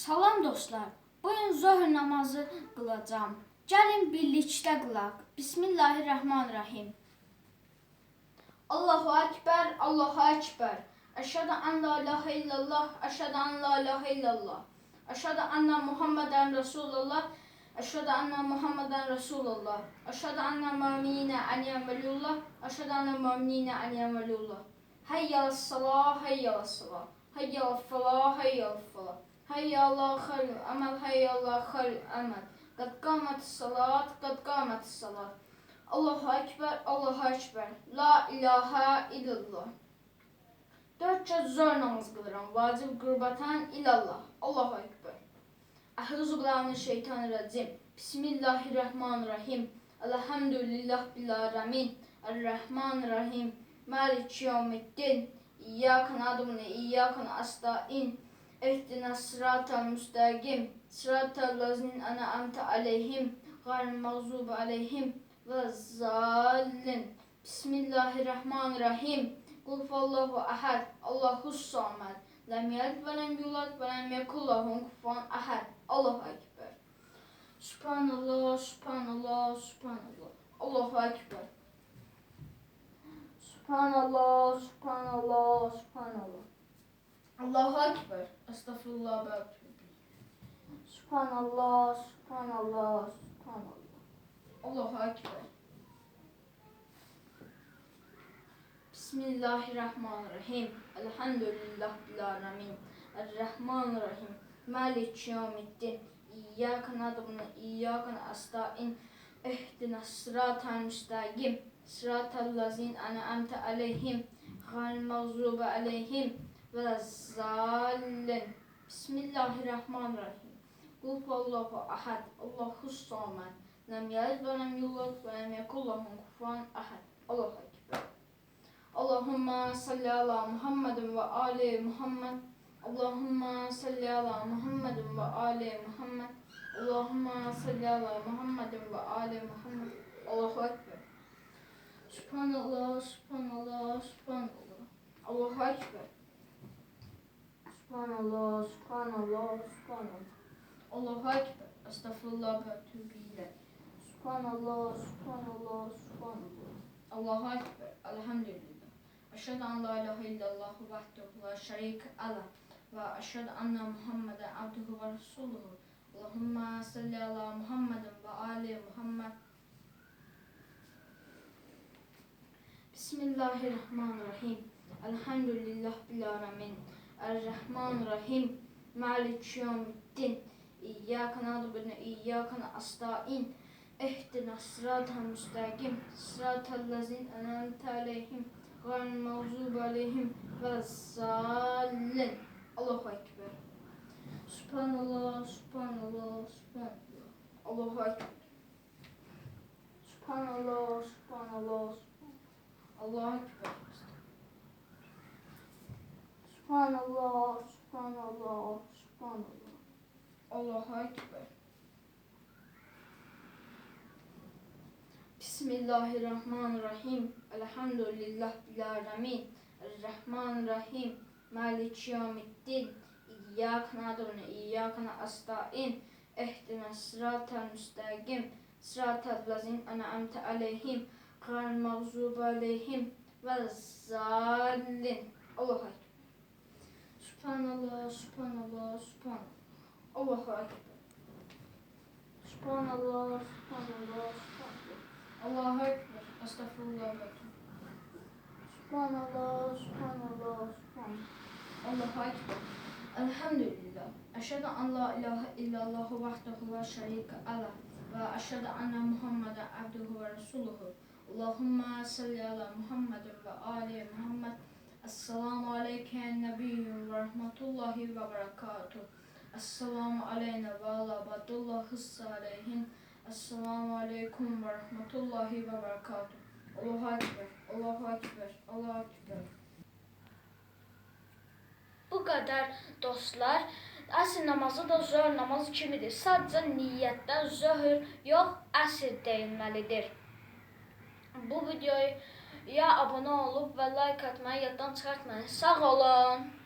Salam dostlar. Bugün zöhr namazı qılacağam. Gəlin birlikdə qılaq. Bismillahirrahmanirrahim. Allahu ekber, Allahu ekber. Eşhedü en la ilahe illallah, eşhedü en la ilahe illallah. Eşhedü enne Muhammeden Resulullah, eşhedü enne Muhammeden Resulullah. Eşhedü enne mu'minine en yemelullah, eşhedü enne mu'minine en yemelullah. Hayyal salah, hayyal salah. Hayyal falah, hayyal falah. Hayy Allah hayr amel, hayy Allah hayr amel. Qad qamat salat, qad qamat salat. Allahu ekber, Allahu ekber. La ilahe illallah. Dörd kez zor namaz qılıram. Vacib qürbətən ilallah. Allahu ekber. Əhruzu bilanı şeytanı rəcim. Bismillahirrahmanirrahim. Elhamdülillah bilarəmin. Errahmanirrahim. Malik yevmiddin. İyyaka na'budu ve iyyaka nestaîn. Ehdina sıratal müstakim Sıratal lazinin ana amte aleyhim Gayrı mağzubu aleyhim Ve zallin. Bismillahirrahmanirrahim. Kul fallahu ahad. Allahu samad Lem yelid ve lem yulad ve lem yekullahu kufuan ahad. Allahu ekber. Subhanallah, subhanallah, subhanallah. Allahu ekber. Subhanallah, subhanallah, subhanallah. Allahu Ekber. Estağfurullah. Subhanallah, subhanallah, subhanallah. Allahu Ekber. Bismillahirrahmanirrahim. Elhamdülillah bil alamin. Errahmanirrahim. Malik yevmiddin. İyyâke na'budu ve iyyâke nestaîn. İhdina sıratal müstakim. Sıratal lezîne en'amte aleyhim. Gayril mağzubi aleyhim ve zallin. Bismillahirrahmanirrahim. Kul huvallahu ahad. Allahu samed. Lem yelid ve lem yulad ve lem yekul lahu kufuven ahad. Allahu ekber. Allahumma salli ala Muhammedin ve ali Muhammed. Allahumma salli ala Muhammedin ve ali Muhammed. Allahumma salli ala Muhammedin ve ali Muhammed. Allahu ekber. Subhanallah, subhanallah, subhanallah. Allahu ekber. Subhanallah, subhanallah, subhanallah. Allahu Ekber. Estağfurullah ve ileyh. Subhanallah, subhanallah, subhanallah. Allahu Ekber. Elhamdülillah. Eşhedü en la ilahe illallah vahdehu la şerike ala ve eşhedü enne Muhammeden abduhu ve resuluhu. Allahümme salli ala Muhammedin ve ali Muhammed. Bismillahirrahmanirrahim. Elhamdülillah bil alemin. Errahmanirrahim. Malik yevmiddin. İyyâke na'budu ve iyyâke. Ehdina sıratal müstakim. Sıratal lezîne en'amte aleyhim. Gayril mağzubi aleyhim ve zallin. Allahu Ekber. Subhanallah, subhanallah, subhanallah. Allahu Ekber. Subhanallah, subhanallah, subhanallah. Allahu Ekber. Subhanallah, subhanallah, subhanallah. Allahu Ekber. Bismillahirrahmanirrahim. Elhamdülillah bil alamin. Errahmanirrahim. Malik yevmiddin. İyyâke na'budu ve iyyâke nestaîn. Ehdina sıratal müstakim. Sıratal lezîne en'amte aleyhim. Gayril mağzubi aleyhim ve zallin. Allahu Ekber. Subhanallah, subhanallah, subhanallah. Allahu Ekber. Subhanallah, subhanallah, subhanallah. Allahu Ekber. Estağfurullah ve. Subhanallah, subhanallah, subhanallah. Allahu Ekber. Elhamdülillah. Eşhedü en la ilahe illallah vahdehu la şerike ala ve eşhedü enne Muhammeden abduhu ve resuluhu. Allahümme salli ala Muhammedin ve ali Muhammed. Esselamu aleyke nebiyyün ve rahmetullahi ve berekatuhu. Esselamu aleyne ve ala badullahi salihin. Esselamu aleyküm ve rahmetullahi ve berekatuhu. Allahu Ekber, Allahu Ekber, Allahu Ekber. Bu kadar dostlar. Əsr namazı da zöhr namazı kimidir. Sadəcə niyyətdə zöhr yox, əsr deyilməlidir. Bu videoya abunə olub və like atmayı yaddan çıxartmayın. Sağ olun.